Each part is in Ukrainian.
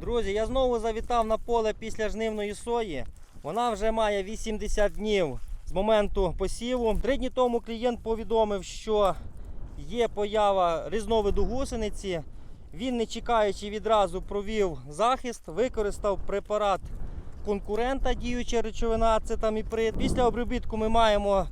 Друзі, я знову завітав на поле після жнивної сої. Вона вже має 80 днів з моменту посіву. Три дні тому клієнт повідомив, що є поява різновиду гусениці. Він, не чекаючи, відразу провів захист, використав препарат конкурента, діюча речовина ацетаміприд. Після обробітку ми маємо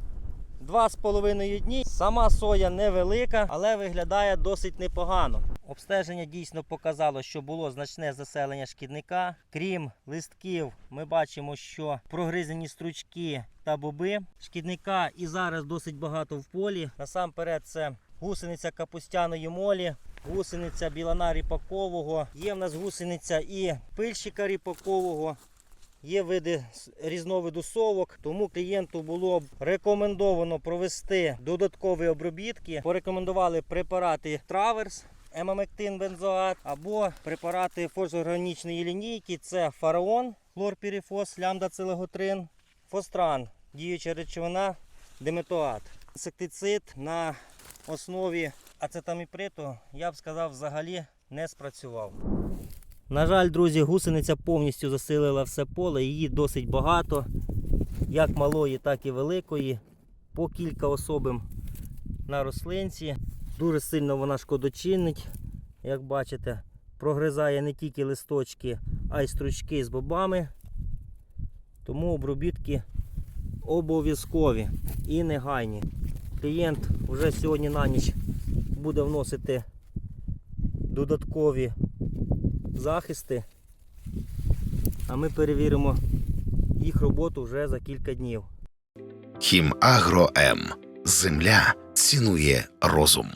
2,5 дні. Сама соя невелика, але виглядає досить непогано. Обстеження дійсно показало, що було значне заселення шкідника. Крім листків, ми бачимо, що прогризані стручки та боби. Шкідника і зараз досить багато в полі. Насамперед, це гусениця капустяної молі. Гусениця білана ріпакового, є в нас гусениця і пильщика ріпакового, Є види різновиду совок, тому клієнту було б рекомендовано провести додаткові обробітки. Порекомендували препарати Траверс, емамектин бензоат або препарати фосфорганічної лінійки. Це фараон, хлорпірифос, лямдацилеготрин, фостран, діюча речовина, диметоат. Інсектицид на основі ацетаміприту, я б сказав, взагалі не спрацював. На жаль, друзі, гусениця повністю засилила все поле, її досить багато, як малої, так і великої. По кілька особин на рослинці. Дуже сильно вона шкодочинить, як бачите, прогризає не тільки листочки, а й стручки з бобами. Тому обробітки обов'язкові і негайні. Клієнт вже сьогодні на ніч буде вносити додаткові захисти. А ми перевіримо їх роботу вже за кілька днів. Хімагро М. Земля цінує розум.